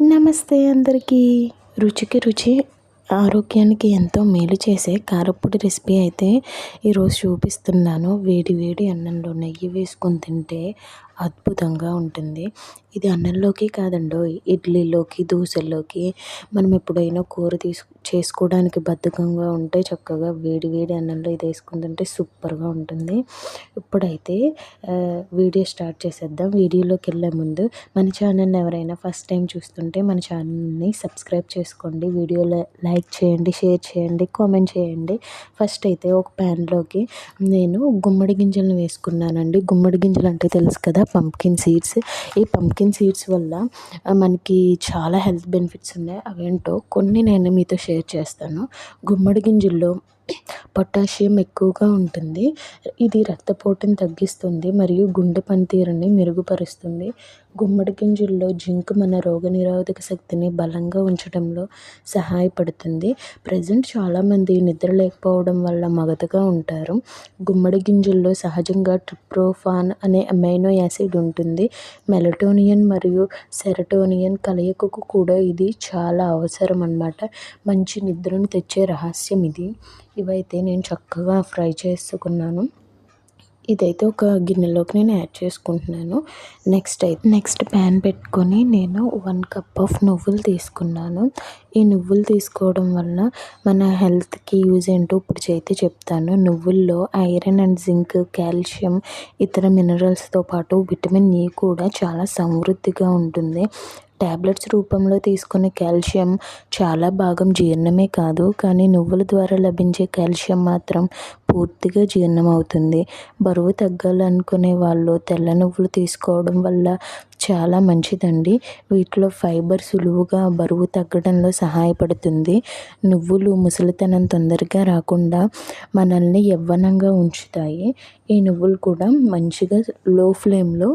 నమస్తే అందరికీ. రుచికి రుచి ఆరోగ్యానికి ఎంతో మేలు చేసే కారప్పొడి రెసిపీ అయితే ఈరోజు చూపిస్తున్నాను. వేడి వేడి అన్నంలో నెయ్యి వేసుకొని తింటే అద్భుతంగా ఉంటుంది. ఇది అన్నంలోకి కాదండో ఇడ్లీలోకి దోశల్లోకి మనం ఎప్పుడైనా కూర తీసు చేసుకోవడానికి బద్ధకంగా ఉంటే చక్కగా వేడి వేడి అన్నంలో ఇది వేసుకుని తింటే సూపర్గా ఉంటుంది. ఇప్పుడైతే వీడియో స్టార్ట్ చేసేద్దాం. వీడియోలోకి వెళ్ళే ముందు మన ఛానల్ని ఎవరైనా ఫస్ట్ టైం చూస్తుంటే మన ఛానల్ని సబ్స్క్రైబ్ చేసుకోండి. వీడియోలో లైక్ చేయండి షేర్ చేయండి కామెంట్ చేయండి. ఫస్ట్ అయితే ఒక ప్యాన్లోకి నేను గుమ్మడి గింజలను వేసుకున్నానండి. గుమ్మడి గింజలు అంటే తెలుసు కదా పంప్కిన్ సీడ్స్ ఈ పంప్కిన్ సీడ్స్ వల్ల మనకి చాలా హెల్త్ బెనిఫిట్స్ ఉన్నాయి. అవేంటో కొన్ని నేను మీతో షేర్ చేస్తాను. గుమ్మడి గింజల్లో పొటాషియం ఎక్కువగా ఉంటుంది. ఇది రక్తపోటును తగ్గిస్తుంది మరియు గుండె పనితీరుని మెరుగుపరుస్తుంది. గుమ్మడి గింజల్లో జింక్ మన రోగనిరోధక శక్తిని బలంగా ఉంచడంలో సహాయపడుతుంది. ప్రజెంట్ చాలామంది నిద్ర లేకపోవడం వల్ల మగతగా ఉంటారు. గుమ్మడి గింజల్లో సహజంగా ట్రిప్రోఫాన్ అనే అమైనో యాసిడ్ ఉంటుంది. మెలటోనియన్ మరియు సెరటోనియన్ కలయికకు కూడా ఇది చాలా అవసరం అన్నమాట మంచి నిద్రను తెచ్చే రహస్యం ఇది. ఇవైతే నేను చక్కగా ఫ్రై చేసుకున్నాను. ఇదైతే ఒక గిన్నెలోకి నేను యాడ్ చేసుకుంటున్నాను. నెక్స్ట్ అయితే నెక్స్ట్ ప్యాన్ పెట్టుకొని నేను వన్ కప్ ఆఫ్ నువ్వులు తీసుకున్నాను. ఈ నువ్వులు తీసుకోవడం వల్ల మన హెల్త్కి యూజ్ ఏంటో ఇప్పుడు అయితే చెప్తాను. నువ్వుల్లో ఐరన్ అండ్ జింక్ కాల్షియం ఇతర మినరల్స్తో పాటు విటమిన్ ఈ కూడా చాలా సమృద్ధిగా ఉంటుంది. టాబ్లెట్స్ రూపంలో తీసుకునే కాల్షియం చాలా భాగం జీర్ణమే కాదు కానీ నువ్వుల ద్వారా లభించే కాల్షియం మాత్రం పూర్తిగా జీర్ణం అవుతుంది బరువు తగ్గాలనుకునే వాళ్ళు తెల్ల నువ్వులు తీసుకోవడం వల్ల చాలా మంచిదండి. వీటిలో ఫైబర్ సులువుగా బరువు తగ్గడంలో సహాయపడుతుంది. నువ్వులు ముసలితనం తొందరగా రాకుండా మనల్ని యవ్వనంగా ఉంచుతాయి. ఈ నువ్వులు కూడా మంచిగా లో ఫ్లేమ్లో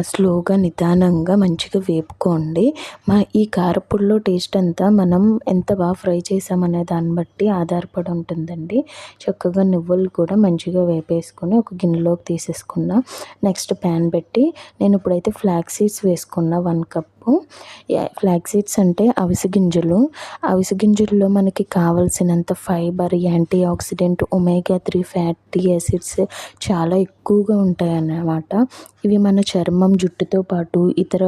స్లోగా నిదానంగా మంచిగా వేపుకోండి. మా ఈ కారపొడిలో టేస్ట్ అంతా మనం ఎంత బాగా ఫ్రై చేసామనే దాన్ని బట్టి ఆధారపడి ఉంటుందండి. చక్కగా నువ్వులు కూడా మంచిగా వేపేసుకొని ఒక గిన్నెలోకి తీసేసుకున్నా. నెక్స్ట్ ప్యాన్ పెట్టి నేను ఇప్పుడైతే ఫ్లాక్ సీడ్స్ వేసుకున్నా వన్ కప్ ఫ్లాక్ సీడ్స్ అంటే అవిసి గింజలు. అవిసి గింజల్లో మనకి కావలసినంత fibre antioxidant omega three fatty acids చాలా ఎక్కువగా ఉంటాయి అన్నమాట ఇవి మన చర్మం జుట్టుతో పాటు ఇతర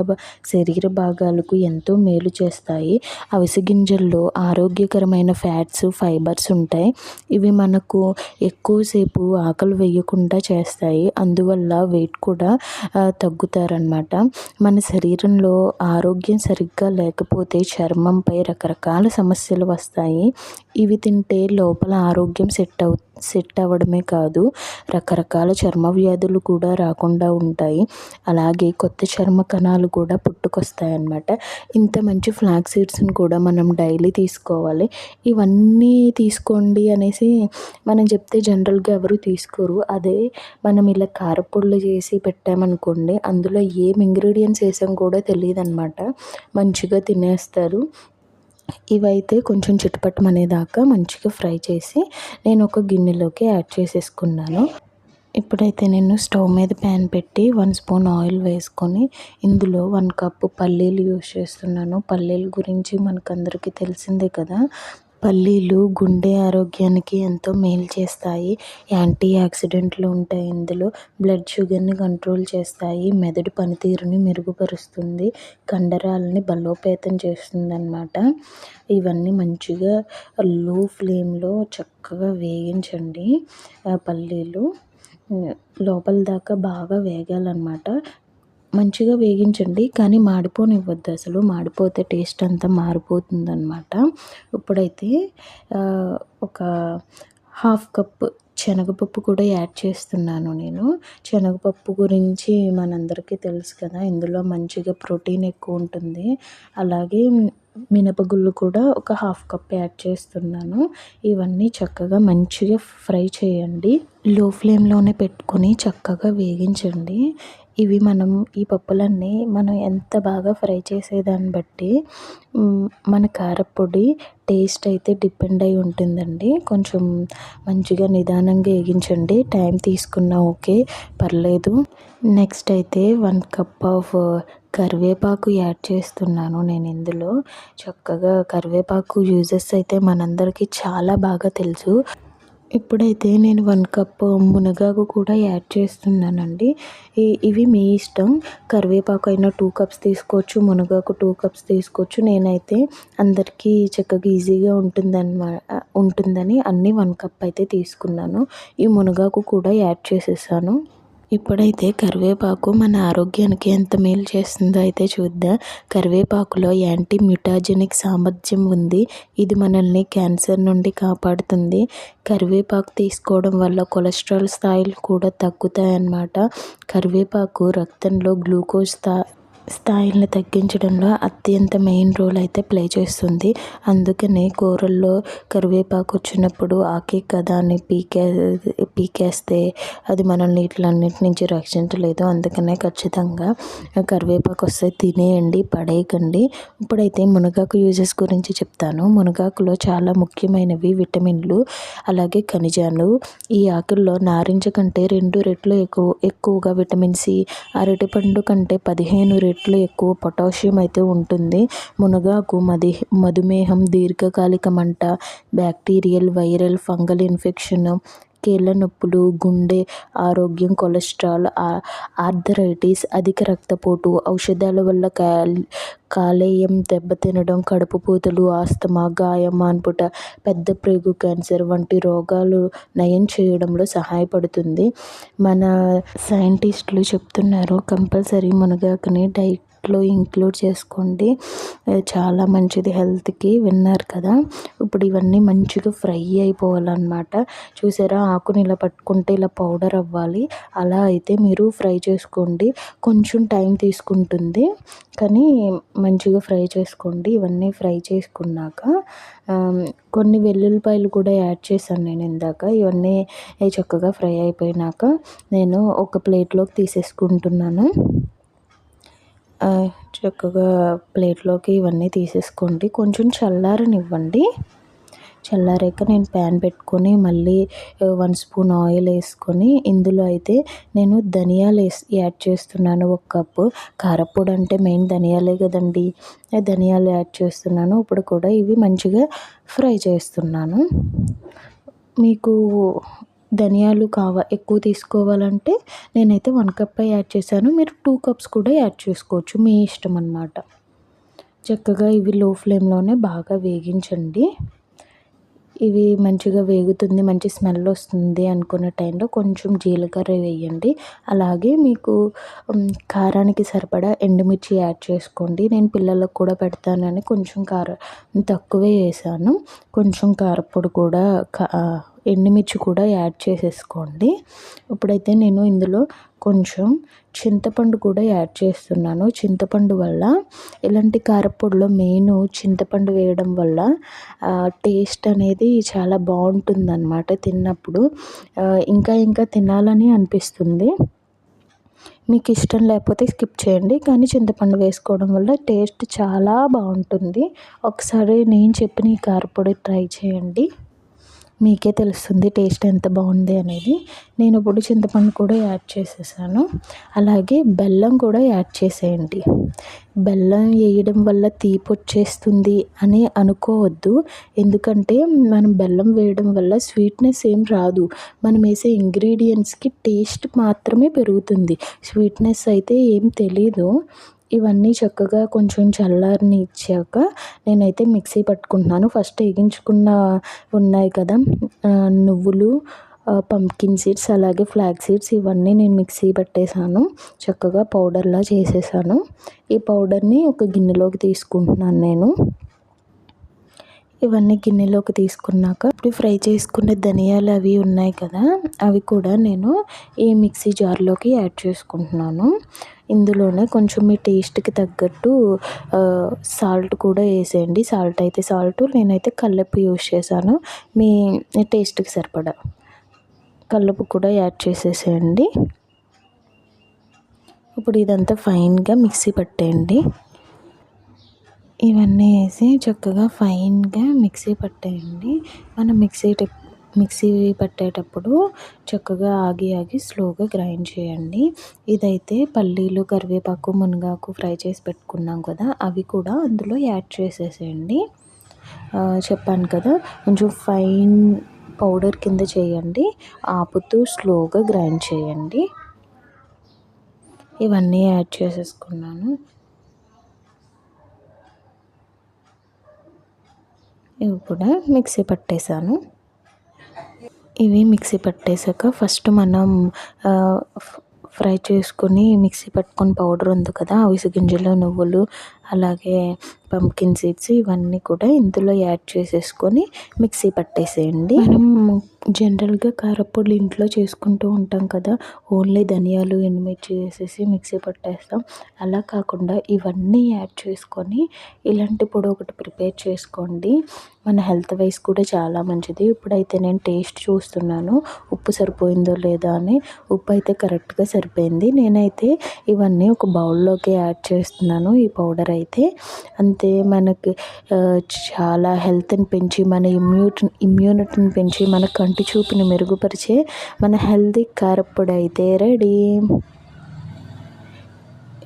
శరీర భాగాలకు ఎంతో మేలు చేస్తాయి. అవిసి గింజల్లో ఆరోగ్యకరమైన ఫ్యాట్స్ ఫైబర్స్ ఉంటాయి. ఇవి మనకు ఎక్కువసేపు ఆకలి వేయకుండా చేస్తాయి. అందువల్ల వెయిట్ కూడా తగ్గుతారనమాట మన శరీరంలో ఆరోగ్యం సరిగ్గా లేకపోతే చర్మంపై రకరకాల సమస్యలు వస్తాయి. ఇవి తింటే లోపల ఆరోగ్యం సెట్ అవు సెట్ అవ్వడమే కాదు రకరకాల చర్మ వ్యాధులు కూడా రాకుండా ఉంటాయి. అలాగే కొత్త చర్మ కణాలు కూడా పుట్టుకొస్తాయి అన్నమాట ఇంత మంచి ఫ్లాగ్ సీడ్స్ని కూడా మనం డైలీ తీసుకోవాలి. ఇవన్నీ తీసుకోండి అనేసి మనం చెప్తే జనరల్గా ఎవరు తీసుకోరు. అదే మనం ఇలా కారపొళ్ళు చేసి పెట్టామనుకోండి అందులో ఏం ఇంగ్రీడియంట్స్ వేసాం కూడా తెలియదు అనమాట మంచిగా తినేస్తారు. ఇవైతే కొంచెం చిటపటమనేదాకా మంచిగా ఫ్రై చేసి నేను ఒక గిన్నెలోకి యాడ్ చేసేసుకున్నాను. ఇప్పుడైతే నేను స్టవ్ మీద ప్యాన్ పెట్టి వన్ స్పూన్ ఆయిల్ వేసుకొని ఇందులో వన్ కప్పు పల్లీలు యూస్ చేస్తున్నాను. పల్లీల గురించి మనకందరికీ తెలిసిందే కదా. పల్లీలు గుండె ఆరోగ్యానికి ఎంతో మేలు చేస్తాయి. యాంటీ ఆక్సిడెంట్లు ఉంటాయి. ఇందులో బ్లడ్ షుగర్ని కంట్రోల్ చేస్తాయి. మెదడు పనితీరుని మెరుగుపరుస్తుంది. కండరాలని బలోపేతం చేస్తుంది అన్నమాట ఇవన్నీ మంచిగా లో ఫ్లేమ్లో చక్కగా వేగించండి పల్లీలు లోపల దాకా బాగా వేగాలన్నమాట. మంచిగా వేగించండి కానీ మాడిపోనివ్వద్దు. అసలు మాడిపోతే టేస్ట్ అంతా మారిపోతుందన్నమాట. ఇప్పుడైతే ఒక హాఫ్ కప్ శనగపప్పు కూడా యాడ్ చేస్తున్నాను నేను. శనగపప్పు గురించి మనందరికీ తెలుసు కదా ఇందులో మంచిగా ప్రోటీన్ ఎక్కువ ఉంటుంది. అలాగే మినపగుళ్ళు కూడా ఒక హాఫ్ కప్ యాడ్ చేస్తున్నాను. ఇవన్నీ చక్కగా మంచిగా ఫ్రై చేయండి. లో ఫ్లేమ్లోనే పెట్టుకొని చక్కగా వేగించండి. ఇవి మనం ఈ పప్పులన్నీ మనం ఎంత బాగా ఫ్రై చేసేదాన్ని బట్టి మన కారపొడి టేస్ట్ అయితే డిపెండ్ అయి ఉంటుందండి. కొంచెం మంచిగా నిదానంగా వేగించండి. టైం తీసుకున్నా ఓకే పర్లేదు. నెక్స్ట్ అయితే వన్ కప్ ఆఫ్ కరివేపాకు యాడ్ చేస్తున్నాను నేను ఇందులో. చక్కగా కరివేపాకు యూజెస్ అయితే మనందరికీ చాలా బాగా తెలుసు. ఇప్పుడైతే నేను వన్ కప్ మునగాకు కూడా యాడ్ చేస్తున్నానండి. ఇవి మీ ఇష్టం. కరివేపాకు అయినా టూ కప్స్ తీసుకోవచ్చు మునగాకు టూ కప్స్ తీసుకోవచ్చు. నేనైతే అందరికీ చక్కగా ఈజీగా ఉంటుందన్నమా ఉంటుందని అన్నీ వన్ కప్ అయితే తీసుకున్నాను. ఈ మునగాకు కూడా యాడ్ చేసేసాను. ఇప్పుడైతే కరివేపాకు మన ఆరోగ్యానికి ఎంత మేలు చేస్తుందో అయితే చూద్దాం. కరివేపాకులో యాంటీ మ్యూటాజెనిక్ సామర్థ్యం ఉంది. ఇది మనల్ని క్యాన్సర్ నుండి కాపాడుతుంది. కరివేపాకు తీసుకోవడం వల్ల కొలెస్ట్రాల్ స్థాయిలు కూడా తగ్గుతాయన్నమాట. కరివేపాకు రక్తంలో గ్లూకోజ్ స్థా స్థాయిలను తగ్గించడంలో అత్యంత మెయిన్ రోల్ అయితే ప్లే చేస్తుంది. అందుకనే కూరల్లో కరివేపాకు వచ్చినప్పుడు ఆకే కదా అని పీకే పీకేస్తే అది మనల్ని ఇట్లన్నిటి నుంచి రక్షించలేదు. అందుకనే ఖచ్చితంగా కరివేపాకు వస్తే తినేయండి పడేయకండి. ఇప్పుడైతే మునగాకు యూజెస్ గురించి చెప్తాను. మునగాకులో చాలా ముఖ్యమైనవి విటమిన్లు అలాగే ఖనిజాలు. ఈ ఆకుల్లో నారింజ కంటే రెండు రెట్లు ఎక్కువ ఎక్కువగా విటమిన్ సి అరటిపండు కంటే పదిహేను రెట్లు ఎక్కువ పొటాషియం అయితే ఉంటుంది. మునగాకు మధి మధుమేహం దీర్ఘకాలిక మంట బ్యాక్టీరియల్ వైరల్ ఫంగల్ ఇన్ఫెక్షన్ కీళ్ళ నొప్పులు గుండె ఆరోగ్యం కొలెస్ట్రాల్ ఆర్థరైటిస్ అధిక రక్తపోటు ఔషధాల వల్ల కాలేయం దెబ్బతినడం కడుపు పూతలు ఆస్తమా గాయం మాన్పుట పెద్ద ప్రేగు క్యాన్సర్ వంటి రోగాలు నయం చేయడంలో సహాయపడుతుంది. మన సైంటిస్టులు చెప్తున్నారు కంపల్సరీ మునగాకుని డైట్ దాంట్లో ఇంక్లూడ్ చేసుకోండి. చాలా మంచిది హెల్త్కి విన్నారు కదా. ఇప్పుడు ఇవన్నీ మంచిగా ఫ్రై అయిపోవాలన్నమాట. చూసారా? ఆకుని ఇలా పట్టుకుంటే ఇలా పౌడర్ అవ్వాలి. అలా అయితే మీరు ఫ్రై చేసుకోండి. కొంచెం టైం తీసుకుంటుంది కానీ మంచిగా ఫ్రై చేసుకోండి. ఇవన్నీ ఫ్రై చేసుకున్నాక కొన్ని వెల్లుల్లిపాయలు కూడా యాడ్ చేశాను నేను ఇందాక. ఇవన్నీ చక్కగా ఫ్రై అయిపోయినాక నేను ఒక ప్లేట్లోకి తీసేసుకుంటున్నాను. చక్కగా ప్లేట్లోకి ఇవన్నీ తీసేసుకోండి. కొంచెం చల్లారనివ్వండి. చల్లారాక నేను ప్యాన్ పెట్టుకొని మళ్ళీ వన్ స్పూన్ ఆయిల్ వేసుకొని ఇందులో అయితే నేను ధనియాలు వేసి యాడ్ చేస్తున్నాను ఒక కప్పు. కారపొడి అంటే మెయిన్ ధనియాలే కదండి. ధనియాలు యాడ్ చేస్తున్నాను. ఇప్పుడు కూడా ఇవి మంచిగా ఫ్రై చేస్తున్నాను. మీకు ధనియాలు కావ ఎక్కువ తీసుకోవాలంటే నేనైతే వన్ కప్ యాడ్ చేశాను. మీరు టూ కప్స్ కూడా యాడ్ చేసుకోవచ్చు. మీ ఇష్టం అన్నమాట. చక్కగా ఇవి లో ఫ్లేమ్లోనే బాగా వేగించండి. ఇవి మంచిగా వేగుతుంది మంచి స్మెల్ వస్తుంది అనుకున్న టైంలో కొంచెం జీలకర్ర వేయండి. అలాగే మీకు కారానికి సరిపడా ఎండుమిర్చి యాడ్ చేసుకోండి. నేను పిల్లలకు కూడా పెడతానని కొంచెం కారం తక్కువే వేసాను. కొంచెం కారపొడి కూడా ఎండుమిర్చి కూడా యాడ్ చేసేసుకోండి. ఇప్పుడైతే నేను ఇందులో కొంచెం చింతపండు కూడా యాడ్ చేస్తున్నాను. చింతపండు వల్ల ఇలాంటి కారపొడిలో మెయిన్ చింతపండు వేయడం వల్ల టేస్ట్ అనేది చాలా బాగుంటుందన్నమాట తిన్నప్పుడు. ఇంకా ఇంకా తినాలని అనిపిస్తుంది. మీకు ఇష్టం లేకపోతే స్కిప్ చేయండి. కానీ చింతపండు వేసుకోవడం వల్ల టేస్ట్ చాలా బాగుంటుంది. ఒకసారి నేను చెప్పిన ఈ కారపొడి ట్రై చేయండి. మీకే తెలుస్తుంది టేస్ట్ ఎంత బాగుంది అనేది. నేను ఇప్పుడు చింతపండు కూడా యాడ్ చేసేసాను. అలాగే బెల్లం కూడా యాడ్ చేసేయండి. బెల్లం వేయడం వల్ల తీపి వచ్చేస్తుంది అని అనుకోవద్దు. ఎందుకంటే మనం బెల్లం వేయడం వల్ల స్వీట్నెస్ ఏం రాదు. మనం వేసే ఇంగ్రీడియంట్స్కి టేస్ట్ మాత్రమే పెరుగుతుంది. స్వీట్నెస్ అయితే ఏం తెలీదు. ఇవన్నీ చక్కగా కొంచెం చల్లారిని ఇచ్చాక నేనైతే మిక్సీ పట్టుకుంటున్నాను. ఫస్ట్ వేగించుకున్న ఉన్నాయి కదా నువ్వులు పంప్కిన్ సీడ్స్ అలాగే ఫ్లాగ్ సీడ్స్ ఇవన్నీ నేను మిక్సీ పట్టేసాను చక్కగా పౌడర్లా చేసేసాను ఈ పౌడర్ని ఒక గిన్నెలోకి తీసుకుంటున్నాను నేను. ఇవన్నీ గిన్నెలోకి తీసుకున్నాక ఇప్పుడు ఫ్రై చేసుకున్న ధనియాలు అవి ఉన్నాయి కదా అవి కూడా నేను ఈ మిక్సీ జార్లోకి యాడ్ చేసుకుంటున్నాను. ఇందులోనే కొంచెం మీ టేస్ట్కి తగ్గట్టు సాల్ట్ కూడా వేసేయండి. సాల్ట్ అయితే సాల్ట్ నేనైతే కల్లెప్పు యూస్ చేశాను. మీ టేస్ట్కి సరిపడా. కల్లుపు కూడా యాడ్ చేసేసేయండి. ఇప్పుడు ఇదంతా ఫైన్గా మిక్సీ పట్టేయండి. ఇవన్నీ వేసి చక్కగా ఫైన్గా మిక్సీ పట్టేయండి. మనం మిక్సీ మిక్సీ పట్టేటప్పుడు చక్కగా ఆగి ఆగి స్లోగా గ్రైండ్ చేయండి. ఇదైతే పల్లీలు కరివేపాకు మునగాకు ఫ్రై చేసి పెట్టుకున్నాం కదా అవి కూడా అందులో యాడ్ చేసేసేయండి. చెప్పాను కదా కొంచెం ఫైన్ పౌడర్ కింద చేయండి ఆపుతూ స్లోగా గ్రైండ్ చేయండి. ఇవన్నీ యాడ్ చేసేసుకున్నాను. ఇవి కూడా మిక్సీ పట్టేశాను. ఇవి మిక్సీ పట్టేశాక ఫస్ట్ మనం ఫ్రై చేసుకొని మిక్సీ పట్టుకుని పౌడర్ ఉంది కదా అవిసె గింజలు నువ్వులు అలాగే పంకిన్ సీడ్స్ ఇవన్నీ కూడా ఇందులో యాడ్ చేసేసుకొని మిక్సీ పట్టేసేయండి. మనం జనరల్గా కారపొడి ఇంట్లో చేసుకుంటూ ఉంటాం కదా ఓన్లీ ధనియాలు ఎండుమిర్చి వేసేసి మిక్సీ పట్టేస్తాం. అలా కాకుండా ఇవన్నీ యాడ్ చేసుకొని ఇలాంటి పొడి ఒకటి ప్రిపేర్ చేసుకోండి. మన హెల్త్ వైజ్ కూడా చాలా మంచిది. ఇప్పుడైతే నేను టేస్ట్ చూస్తున్నాను ఉప్పు సరిపోయిందో లేదా అని. ఉప్పు అయితే కరెక్ట్గా సరిపోయింది. నేనైతే ఇవన్నీ ఒక బౌల్లోకి యాడ్ చేస్తున్నాను. ఈ పౌడర్ అయితే అంతే మనకి చాలా హెల్త్ని పెంచి మన ఇమ్యూటి ఇమ్యూనిటీని పెంచి మన కంటి చూపుని మెరుగుపరిచే మన హెల్తీ కారప్పొడి అయితే రెడీ.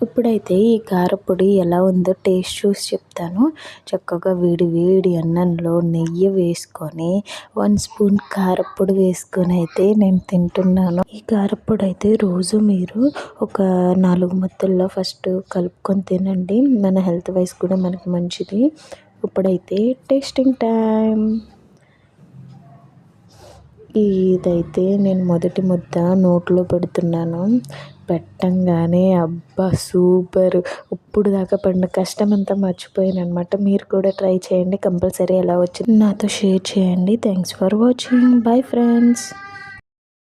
ఇప్పుడైతే ఈ కారపొడి ఎలా ఉందో టేస్ట్ చూసి చెప్తాను. చక్కగా వేడి వేడి అన్నంలో నెయ్యి వేసుకొని వన్ స్పూన్ కారపొడి వేసుకొని అయితే నేను తింటున్నాను. ఈ కారపొడి అయితే రోజు మీరు ఒక నాలుగు ముద్దల్లో ఫస్ట్ కలుపుకొని తినండి. మన హెల్త్ వైజ్ కూడా మనకు మంచిది. ఇప్పుడైతే టేస్టింగ్ టైం ఇదైతే నేను మొదటి ముద్ద నోట్లో పెడుతున్నాను. పెట్టంగానే అబ్బా సూపర్. ఇప్పుడు దాకా పడిన కష్టం అంతా మర్చిపోయాను అనమాట మీరు కూడా ట్రై చేయండి కంపల్సరీ ఎలా వచ్చింది. నాతో షేర్ చేయండి. Thanks for watching. Bye friends.